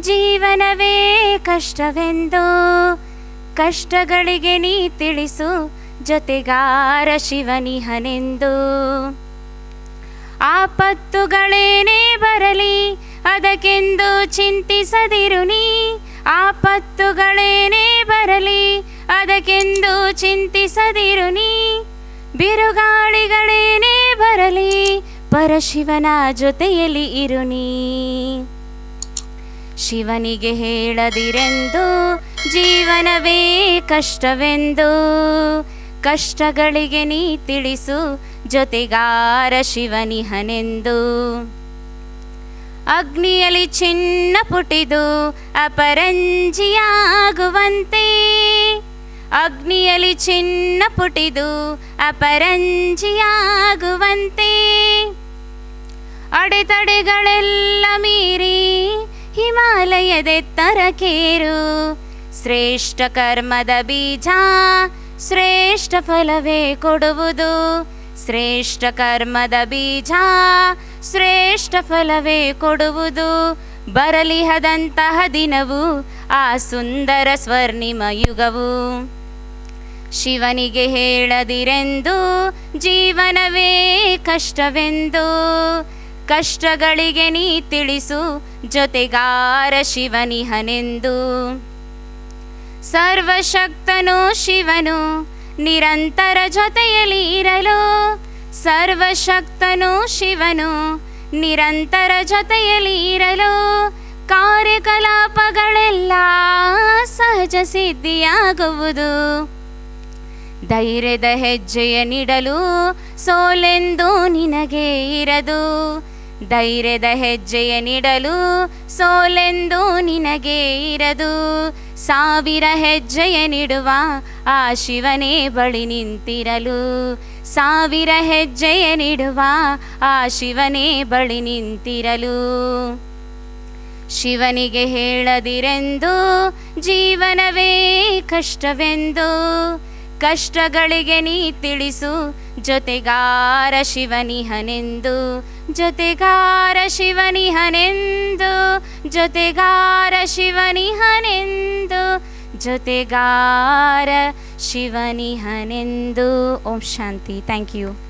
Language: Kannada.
ಜೀವನವೇ ಕಷ್ಟವೆಂದು ಕಷ್ಟಗಳಿಗೆ ನೀ ತಿಳಿಸು ಜೊತೆಗಾರ ಶಿವನಿಹನೆಂದು. ಆಪತ್ತುಗಳೇನೇ ಬರಲಿ ಅದಕ್ಕೆಂದು ಚಿಂತಿಸದಿರು ನೀ. ಆಪತ್ತುಗಳೇನೇ ಬರಲಿ ಅದಕ್ಕೆಂದು ಚಿಂತಿಸದಿರು ನೀ. ಬಿರುಗಾಳಿಗಳೇನೇ ಬರಲಿ ಪರಶಿವನ ಜೊತೆಯಲ್ಲಿ ಇರು ನೀ. ಶಿವನಿಗೆ ಹೇಳದಿರೆಂದು, ಜೀವನವೇ ಕಷ್ಟವೆಂದು. ಕಷ್ಟಗಳಿಗೆ ನೀ ತಿಳಿಸು, ಜೊತೆಗಾರ ಶಿವನಿಹನೆಂದು. ಅಗ್ನಿಯಲ್ಲಿ ಚಿನ್ನ ಪುಟಿದು, ಅಪರಂಜಿಯಾಗುವಂತೆ. ಅಗ್ನಿಯಲ್ಲಿ ಚಿನ್ನ ಪುಟಿದು, ಅಪರಂಜಿಯಾಗುವಂತೆ. ಅಡೆತಡೆಗಳೆಲ್ಲ ಮೀರಿ ಹಿಮಾಲಯದೆತ್ತರಕೇರು ಶ್ರೇಷ್ಠ ಕರ್ಮದ ಬೀಜ, ಶ್ರೇಷ್ಠ ಫಲವೇ ಕೊಡುವುದು. ಶ್ರೇಷ್ಠ ಕರ್ಮದ ಬೀಜ, ಶ್ರೇಷ್ಠ ಫಲವೇ ಕೊಡುವುದು. ಬರಲಿಹದಂತಹ ದಿನವು ಆ ಸುಂದರ ಸ್ವರ್ಣಿಮ ಯುಗವು. ಶಿವನಿಗೆ ಹೇಳದಿರೆಂದು, ಜೀವನವೇ ಕಷ್ಟವೆಂದು. ಕಷ್ಟಗಳಿಗೆ ನೀ ತಿಳಿಸು, ಜೊತೆಗಾರ ಶಿವನಿಹನೆಂದು. ಸರ್ವಶಕ್ತನು ಶಿವನು, ನಿರಂತರ ಜೊತೆಯಲ್ಲಿ ಇರಲು ಸರ್ವಶಕ್ತನು ಶಿವನು, ನಿರಂತರ ಜೊತೆಯಲ್ಲಿ ಇರಲು ಕಾರ್ಯಕಲಾಪಗಳೆಲ್ಲ ಸಹಜ ಸಿದ್ಧಿಯಾಗುವುದು. ಧೈರ್ಯದ ಹೆಜ್ಜೆಯ ನೀಡಲು ಸೋಲೆಂದು ನಿನಗೆ ಇರದು. ಧೈರ್ಯದ ಹೆಜ್ಜೆಯ ನೀಡಲು ಸೋಲೆಂದು ನಿನಗೆ ಇರದು. ಸಾವಿರ ಹೆಜ್ಜೆಯ ನೀಡುವ ಆ ಶಿವನೇ ಬಳಿ ನಿಂತಿರಲು. ಸಾವಿರ ಹೆಜ್ಜೆಯ ನೀಡುವ ಆ ಶಿವನೇ ಬಳಿ ನಿಂತಿರಲು. ಶಿವನಿಗೆ ಹೇಳದಿರೆಂದು ಜೀವನವೇ ಕಷ್ಟವೆಂದು ಕಷ್ಟಗಳಿಗೆ ನೀ ತಿಳಿಸು. ಜೊತೆಗಾರ ಶಿವನಿಹನೆಂದು. ಜೊತೆಗಾರ ಶಿವನಿಹನೆಂದು. ಜೊತೆಗಾರ ಶಿವನಿಹನೆಂದು. ಜೊತೆಗಾರ ಶಿವನಿಹನೆಂದು. ಓಂ ಶಾಂತಿ. Thank you.